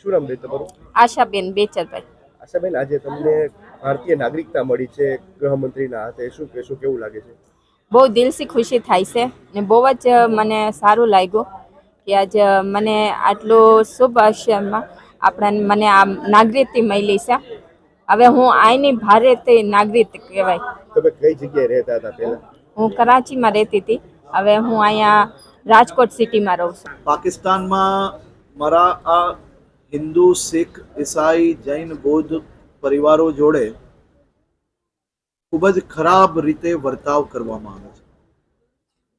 શું નામ રહે તમારું? આશાબેન બેચરભાઈ આશાબેન આજે તમને ભારતીય નાગરિકતા મળી છે ગૃહમંત્રીના હાથે. શું કહેશો કેવું લાગે છે? બહુ દિલથી ખુશી થાય છે ને બહુ જ મને સારું લાગ્યું કે આજે મને આટલું શુભ આશયમાં આપણને મને આ નાગરિકતા મળી છે. હવે હું આઈની ભારતીય નાગરિક કહેવાય. તમે કઈ જગ્યાએ રહેતા હતા પહેલા? હું કરાચીમાં રહેતી હતી. હવે હું અહીંયા રાજકોટ સિટીમાં રહું છું. પાકિસ્તાનમાં મારા આ હિન્દુ, શીખ, ઈસાઈ, જૈન, બૌદ્ધ પરિવારો જોડે ખૂબ જ ખરાબ રીતે વર્તાવ કરવામાં આવે છે.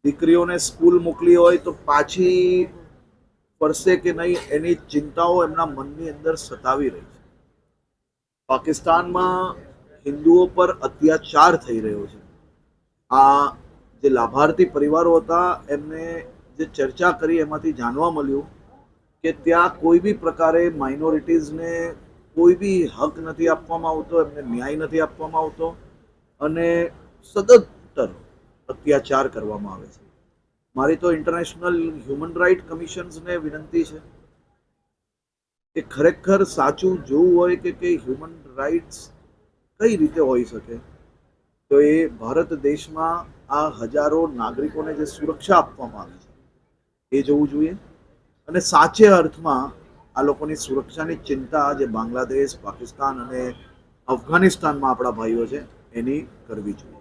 દીકરીઓને સ્કૂલ મોકલી હોય તો પાછી પડશે કે નહીં એની ચિંતાઓ એમના મનની અંદર સતાવી રહી છે. પાકિસ્તાનમાં હિન્દુઓ પર અત્યાચાર થઈ રહ્યો છે. આ જે લાભાર્થી પરિવારો હતા, એમને જે ચર્ચા કરી એમાંથી જાણવા મળ્યું કે ત્યાં કોઈ બી પ્રકારે માઇનોરિટીઝને કોઈ બી હક નથી આપવામાં આવતો, એમને ન્યાય નથી આપવામાં આવતો અને સતત અત્યાચાર કરવામાં આવે છે. મારી તો ઇન્ટરનેશનલ હ્યુમન રાઇટ કમિશન્સને વિનંતી છે કે ખરેખર સાચું જોવું હોય કે કે હ્યુમન રાઇટ્સ કઈ રીતે હોઈ શકે, તો એ ભારત દેશમાં આ હજારો નાગરિકોને જે સુરક્ષા આપવામાં આવી છે, એ જોવું જોઈએ. અને સાચે અર્થમાં આ લોકોની સુરક્ષાની ચિંતા જે બાંગ્લાદેશ, પાકિસ્તાન અને અફઘાનિસ્તાનમાં આપણા ભાઈઓ છે, એની કરવી જોઈએ.